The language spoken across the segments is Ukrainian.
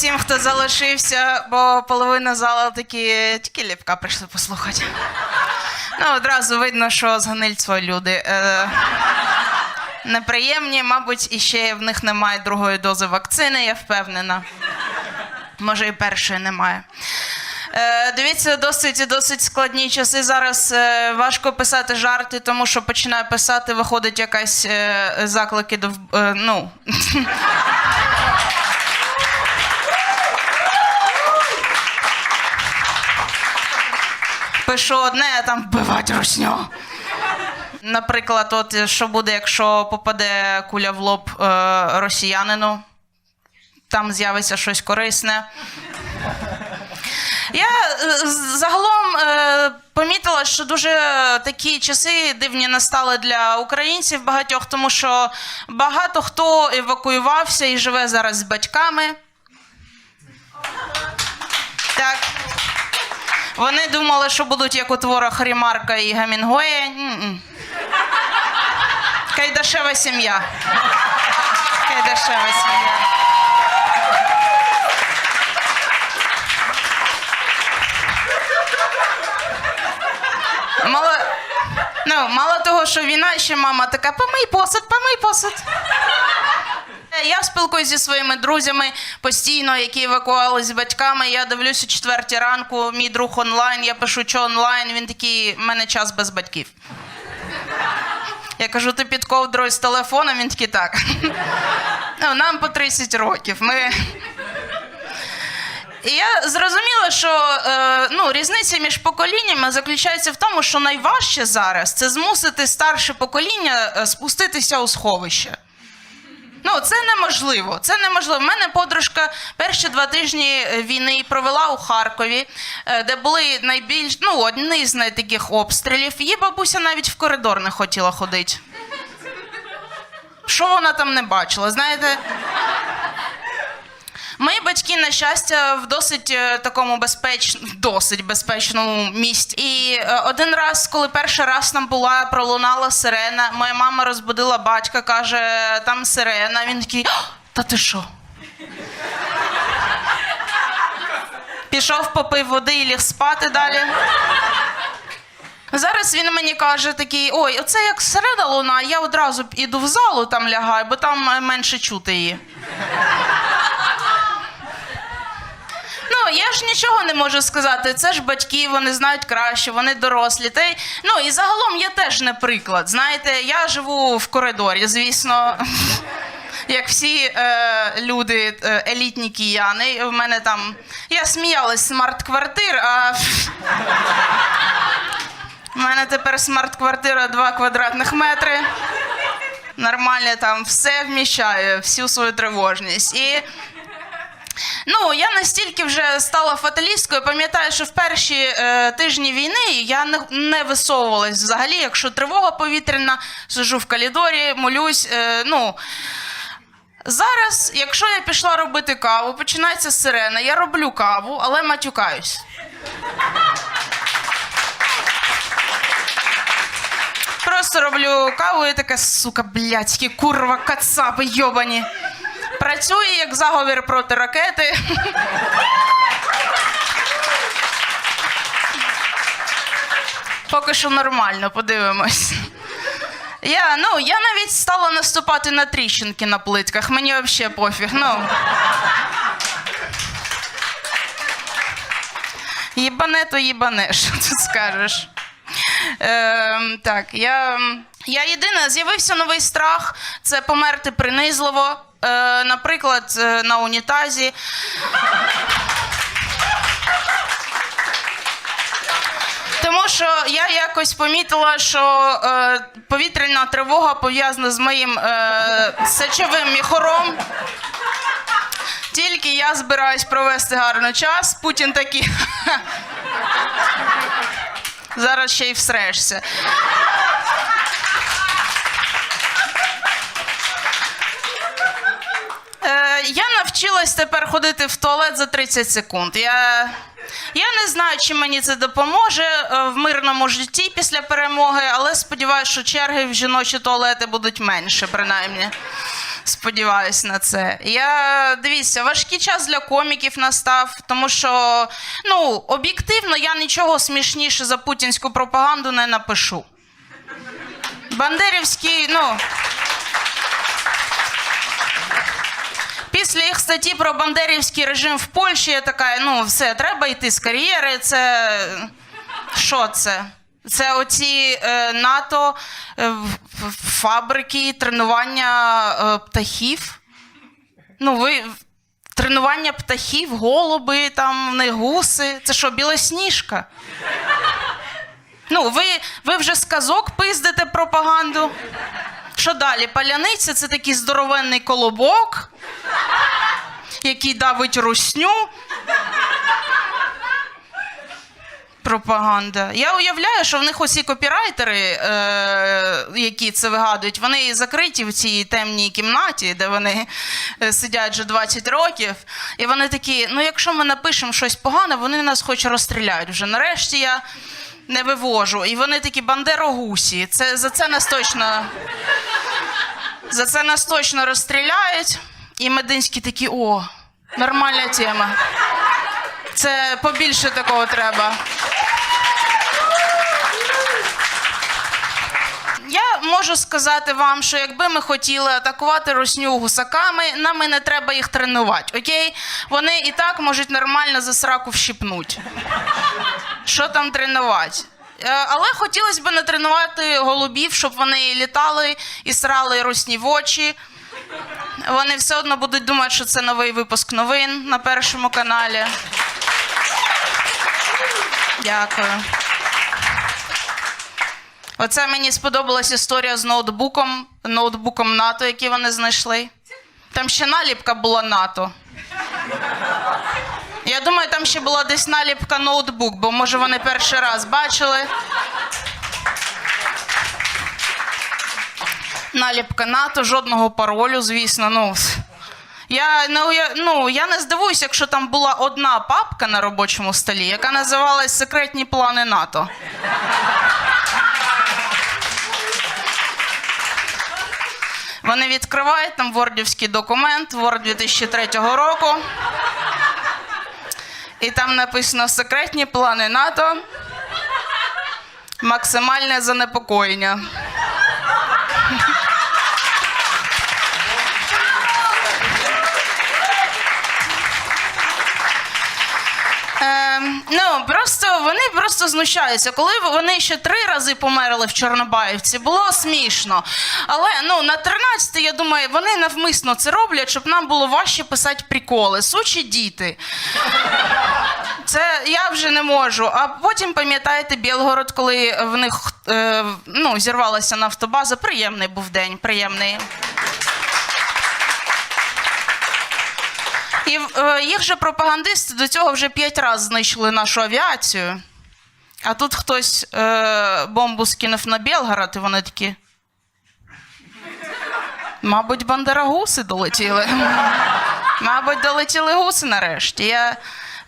всім, хто залишився, бо половина зала такі тільки ліпка прийшли послухати. Ну, одразу видно, що з Гнильцево люди. Е, неприємні, мабуть, і ще в них немає другої дози вакцини, я впевнена. Може, і першої немає. Е, дивіться, досить досить складні часи. Зараз е, важко писати жарти, тому що починаю писати, виходить якась е, заклики до е, ну. Пишу одне, а там вбивати русню. Наприклад, от що буде, якщо попаде куля в лоб е, росіянину, там з'явиться щось корисне. Я е, загалом е, помітила, що дуже такі часи дивні настали для українців багатьох, тому що багато хто евакуювався і живе зараз з батьками. Так. Вони думали, що будуть як у творах Рімарка і Гамінгуея. М-м. Кайдашева сім'я. Кайдашева сім'я. Мало, ну, мало того, що війна, ще мама така, помий посуд, помий посуд. Я спілкуюся зі своїми друзями постійно, які евакуювалися з батьками. Я дивлюся четвертій ранку, мій друг онлайн, я пишу, що онлайн. Він такий, в мене час без батьків. Я кажу, ти під ковдрою з телефоном, він такий так. Ну, нам по 30 років. Ми... І я зрозуміла, що е, ну, різниця між поколіннями заключається в тому, що найважче зараз це змусити старше покоління е, спуститися у сховище. Ну, це неможливо. Це неможливо. У мене подружка перші два тижні е, війни провела у Харкові, е, де були найбільш ну, одні з найтаких обстрілів. Її бабуся навіть в коридор не хотіла ходити. Що вона там не бачила? Знаєте? Мої батьки, на щастя, в досить е, такому безпеч... досить безпечному місці. І е, один раз, коли перший раз там була, пролунала сирена, моя мама розбудила батька, каже, там сирена. Він такий, та ти що? Пішов, попив води і ліг спати далі. Зараз він мені каже такий: ой, оце як сирена луна, я одразу іду в залу там лягаю, бо там е, менше чути її. Ну, я ж нічого не можу сказати. Це ж батьки, вони знають краще, вони дорослі. Та й, ну і загалом я теж не приклад. Знаєте, я живу в коридорі, звісно. Як всі е, люди, е, елітні кияни, в мене там. Я сміялась смарт-квартир, а в мене тепер смарт-квартира 2 квадратних метри. Нормально там все вміщає, всю свою тривожність. І Ну, я настільки вже стала фаталісткою. Пам'ятаю, що в перші е, тижні війни я не, не висовувалась взагалі. Якщо тривога повітряна, сижу в коридорі, молюсь. Е, ну, зараз, якщо я пішла робити каву, починається сирена, я роблю каву, але матюкаюсь. Просто роблю каву і така, сука, блядські, курва, кацапи, йобані. Працює як заговір проти ракети. Поки що нормально, подивимось. Я, ну, я навіть стала наступати на тріщинки на плитках. Мені взагалі пофіг. Ну. Їбане, то їбане, що ти скажеш. Е, так, я, я єдине, з'явився новий страх це померти принизливо. Е, наприклад, е, на унітазі. Тому що я якось помітила, що е, повітряна тривога пов'язана з моїм е, сечовим міхором. Тільки я збираюсь провести гарний час, Путін такий. Зараз ще й всрешся. Е, я навчилась тепер ходити в туалет за 30 секунд. Я, я не знаю, чи мені це допоможе е, в мирному житті після перемоги, але сподіваюся, що черги в жіночі туалети будуть менше, принаймні. Сподіваюсь на це. Я дивіться, важкий час для коміків настав, тому що ну, об'єктивно я нічого смішніше за путінську пропаганду не напишу. Бандерівський, ну. Після їх статті про бандерівський режим в Польщі я така, ну все, треба йти з кар'єри. Це що це? Це оці е, НАТО, е, фабрики, тренування е, птахів. Ну, ви тренування птахів, голуби, там в гуси. Це що, білосніжка? Ну, ви, ви вже з казок пиздите пропаганду. Що далі? Паляниця це такий здоровенний колобок, який давить русню. Пропаганда. Я уявляю, що в них усі копірайтери, е, які це вигадують, вони закриті в цій темній кімнаті, де вони е, сидять вже 20 років. І вони такі: ну, якщо ми напишемо щось погане, вони нас хоч розстріляють вже. Нарешті я не вивожу. І вони такі бандерогусі. Це, за це нас точно. За це нас точно розстріляють. І Мединський такі, о, нормальна тема. Це побільше такого треба. Я можу сказати вам, що якби ми хотіли атакувати русню гусаками, нам і не треба їх тренувати. Окей? Вони і так можуть нормально за сраку вщипнуть. Що там тренувати? Е, Але хотілося б натренувати голубів, щоб вони літали і срали русні в очі. Вони все одно будуть думати, що це новий випуск новин на першому каналі. Дякую. Оце мені сподобалась історія з ноутбуком, ноутбуком НАТО, який вони знайшли. Там ще наліпка була НАТО. Я думаю, там ще була десь наліпка ноутбук, бо може вони перший раз бачили. Наліпка НАТО, жодного паролю, звісно. Ну, я не, уя- ну, я не здивуюся, якщо там була одна папка на робочому столі, яка називалась Секретні плани НАТО. Вони відкривають там вордівський документ, Word 2003 року. І там написано секретні плани НАТО. Максимальне занепокоєння. Ну, просто вони просто знущаються. Коли вони ще три рази померли в Чорнобаївці, було смішно. Але ну, на 13 я думаю, вони навмисно це роблять, щоб нам було важче писати приколи. Сучі діти. Це я вже не можу. А потім пам'ятаєте Білгород, коли в них е, ну, зірвалася нафтобаза. Приємний був день, приємний. І е, їх же пропагандисти до цього вже п'ять разів знищили нашу авіацію. А тут хтось е, бомбу скинув на Білгород, і вони такі. Мабуть, бандерагуси долетіли. Мабуть, долетіли гуси нарешті. Я,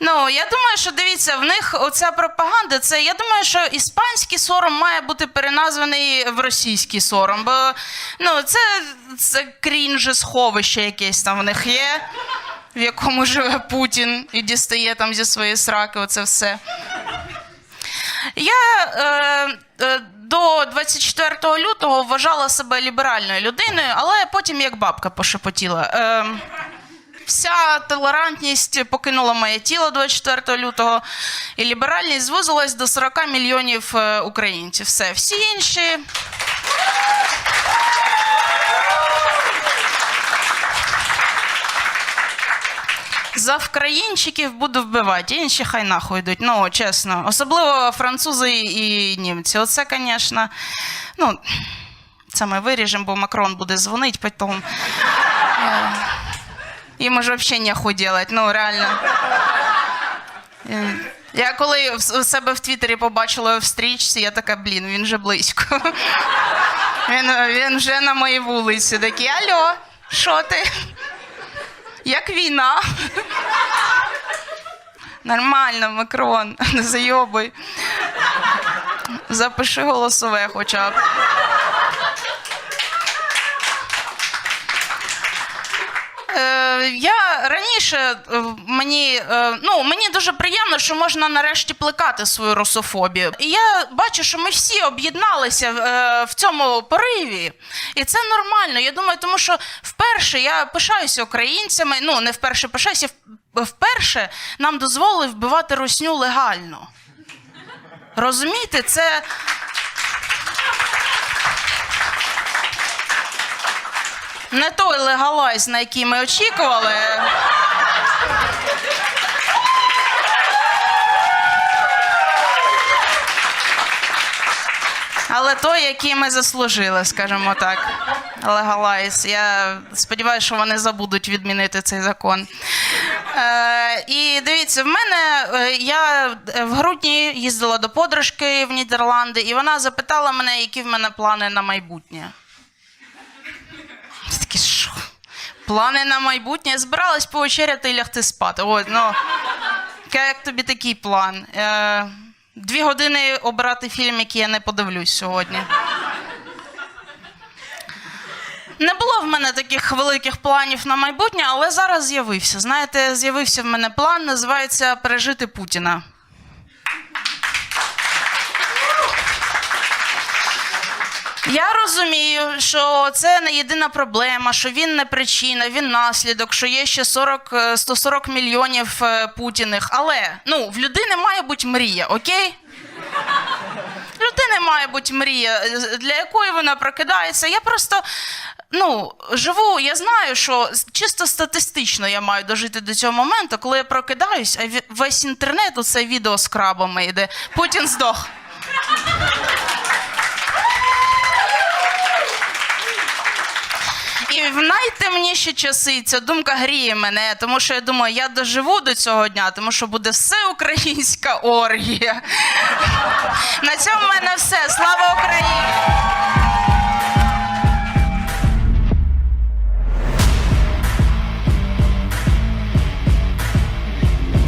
ну, я думаю, що дивіться, в них оця пропаганда, це я думаю, що іспанський сором має бути переназваний в російський сором. Бо ну, це, це крінже сховище якесь там в них є в якому живе Путін і дістає там зі своєї сраки оце все. Я е, е, до 24 лютого вважала себе ліберальною людиною, але потім як бабка пошепотіла. Е, вся толерантність покинула моє тіло 24 лютого, і ліберальність звузилась до 40 мільйонів е, українців. Все, всі інші. За вкраїнчиків буду вбивати, інші хай нахуй йдуть. Ну, чесно. Особливо французи і німці. Оце, звісно, ну, це ми виріжемо, бо Макрон буде дзвонити потім. Їм уже взагалі нехуй делать, ну реально. Е, Я коли в себе в Твіттері побачила в стрічці, я така, блін, він вже близько. Він, він вже на моїй вулиці. Такий, алло, що ти? Як війна. Нормально, Макрон, не зайобуй. Запиши голосове хоча б. Я раніше е, мені, е, ну, мені дуже приємно, що можна нарешті плекати свою русофобію. І я бачу, що ми всі об'єдналися е, в цьому пориві. І це нормально. Я думаю, тому що вперше я пишаюся українцями. Ну, не вперше пишаюся, вперше нам дозволили вбивати русню легально. Розумієте, це. Не той легалайз, на який ми очікували. Але той, який ми заслужили, скажімо так. Легалайз. Я сподіваюся, що вони забудуть відмінити цей закон. Е, і дивіться, в мене е, я в грудні їздила до подружки в Нідерланди, і вона запитала мене, які в мене плани на майбутнє. Я Такі, що? Плани на майбутнє. Збиралась повечеряти і лягти спати. Ой, ну, як тобі такий план? Е, дві години обирати фільм, який я не подивлюсь сьогодні. Не було в мене таких великих планів на майбутнє, але зараз з'явився. Знаєте, з'явився в мене план, називається Пережити Путіна. Я розумію, що це не єдина проблема, що він не причина, він наслідок, що є ще 40, е, 140 мільйонів е, путіних. Але ну, в людини має бути мрія, окей? В людини має бути мрія, е, для якої вона прокидається. Я просто ну, живу, я знаю, що чисто статистично я маю дожити до цього моменту, коли я прокидаюсь, а весь інтернет оце відео з крабами йде. Путін здох. І в найтемніші часи ця думка гріє мене, тому що я думаю, я доживу до цього дня, тому що буде все українська оргія. На цьому в мене все. Слава Україні!